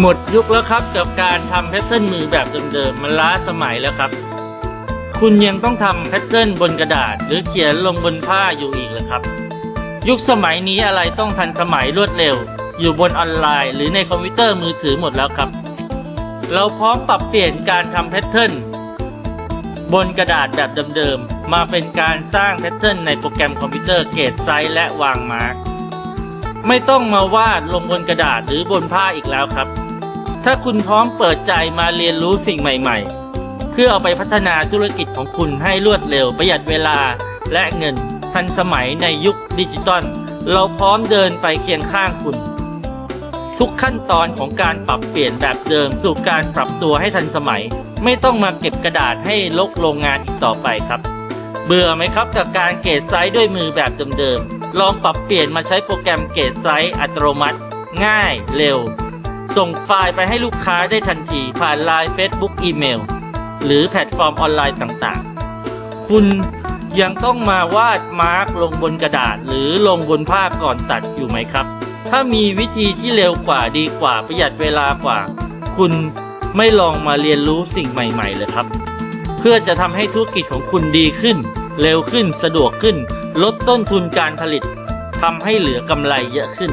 หมดยุคแล้วครับกับการทำแพทเทิร์นมือแบบเดิมๆมันล้าสมัยแล้วครับ คุณยังต้องทำแพทเทิร์นบนกระดาษ หรือเขียนลงบนผ้าอยู่อีกเหรอครับ ยุคสมัยนี้อะไรต้องทันสมัยรวดเร็ว อยู่บนออนไลน์ หรือในคอมพิวเตอร์มือถือหมดแล้วครับ เราพร้อมปรับเปลี่ยนการทำแพทเทิร์นบนกระดาษแบบเดิมๆมาเป็นการสร้างแพทเทิร์นในโปรแกรมคอมพิวเตอร์เกตไซส์และวางมาร์กไม่ต้องมาวาดลงบนกระดาษหรือบนผ้าอีกแล้วครับ ถ้าคุณพร้อมเปิดใจมาเรียนรู้สิ่งใหม่ๆ เพื่อเอาไปพัฒนาธุรกิจของคุณให้รวดเร็วประหยัดเวลาและเงินทันสมัยในยุคดิจิตอลเราพร้อมเดินไปเคียงข้างคุณ ทุกขั้นตอนของการปรับเปลี่ยนแบบเดิมสู่การปรับตัวให้ทันสมัย ไม่ต้องมาเก็บกระดาษให้ลกโรงงานอีกต่อไปครับ เบื่อไหมครับกับการเกรดไซส์ด้วยมือแบบเดิมๆลองปรับเปลี่ยนมาใช้โปรแกรมเกรดไซส์อัตโนมัติ ง่ายเร็ว ส่งไฟล์ไปให้ลูกค้าได้ทันทีผ่านไลน์ Facebook อีเมล หรือแพลตฟอร์มออนไลน์ต่างๆ คุณยังต้องมาวาดมาร์กลงบนกระดาษ หรือลงบนผ้าก่อนตัดอยู่ไหมครับ ถ้ามีวิธีที่เร็วกว่าดีกว่าประหยัดเวลากว่า คุณไม่ลองมาเรียนรู้สิ่งใหม่ ๆ เลยครับ เพื่อจะทำให้ธุรกิจของคุณดีขึ้น เร็วขึ้นสะดวกขึ้น ลดต้นทุนการผลิตทำให้เหลือกำไรเยอะขึ้น